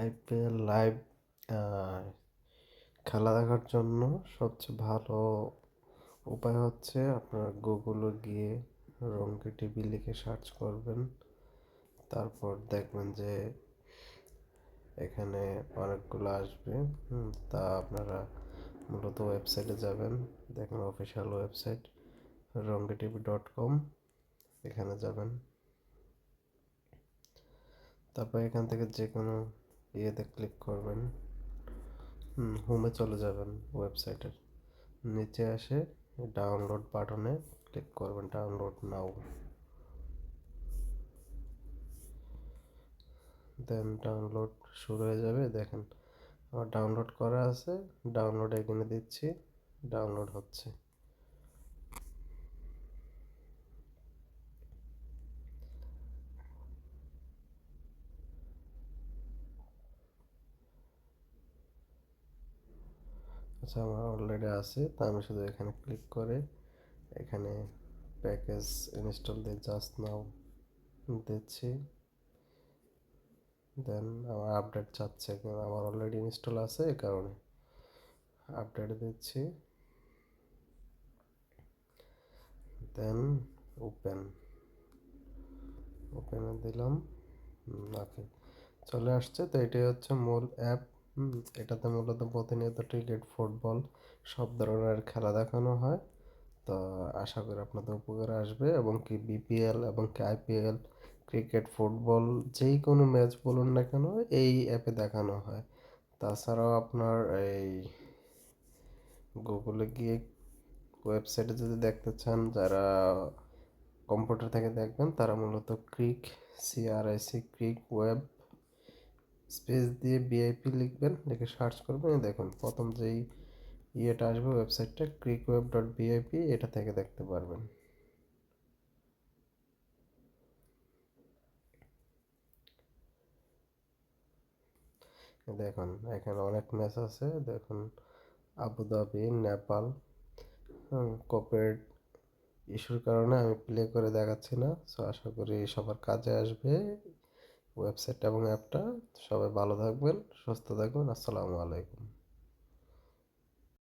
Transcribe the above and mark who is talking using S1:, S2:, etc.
S1: IPL live খেলা দেখার জন্য সবচেয়ে ভালো উপায় হচ্ছে আপনার গুগলে গিয়ে রঙ্গি টিভি লিখে সার্চ করবেন। তারপর দেখবেন যে এখানে অনেকগুলো আসবে। তা আপনারা মূলত ওয়েবসাইটে যাবেন। দেখেন official website Rongi TV dot com, এখানে যাবেন। তারপর এখান থেকে যে কোনো ইয়েতে ক্লিক করবেন। হোমে চলে যাবেন ওয়েবসাইটের। নিচে আসে ডাউনলোড বাটনে ক্লিক করবেন, ডাউনলোড নাও। দেন ডাউনলোড শুরু হয়ে যাবে। দেখেন, আমার ডাউনলোড করা আছে, ডাউনলোড এখানে দিচ্ছি, ডাউনলোড হচ্ছে। আচ্ছা আমার অলরেডি আছে। তা আমি শুধু এখানে ক্লিক করে এখানে প্যাকেজ ইনস্টল দিয়ে জাস্ট নাও দিচ্ছি। দেন আমার আপডেট চাচ্ছে আমার অলরেডি ইনস্টল আছে এ কারণে। আপডেট দিচ্ছি। দেন ওপেন ওপেনে দিলাম। ওকে চলে আসছে। তো এটাই হচ্ছে মূল অ্যাপ এটাতে মূলত প্রতিনিয়ত ক্রিকেট ফুটবল সব ধরনের খেলা দেখানো হয়। তো আশা করি আপনাদের উপকারে আসবে এবং কি বিপিএল এবং কি আইপিএল ক্রিকেট ফুটবল যেই কোনো ম্যাচ বলুন না কেন, এই অ্যাপে দেখানো হয়। তাছাড়াও আপনার এই গুগলে গিয়ে ওয়েবসাইটে যদি দেখতে চান, যারা কম্পিউটার থেকে দেখবেন, তারা মূলত crick C R I C crick web space দিয়ে বিআইপি লিখবেন, লিখে সার্চ করবেন। দেখুন, প্রথম যেই ইয়েটা আসবে ওয়েবসাইটটা ক্রিক ওয়েব ডট বিআইপি এটা থেকে দেখতে পারবেন। দেখুন, এখানে অনেক ম্যাচ আছে। দেখুন, আবুধাবি, নেপাল কপিরাইট ইস্যুর কারণে আমি প্লে করে দেখাচ্ছি না। সো আশা করি সবার কাজে আসবে। ওয়েবসাইট এবং অ্যাপটা সবাই ভালো থাকবেন সুস্থ থাকবেন। আসসালামু আলাইকুম।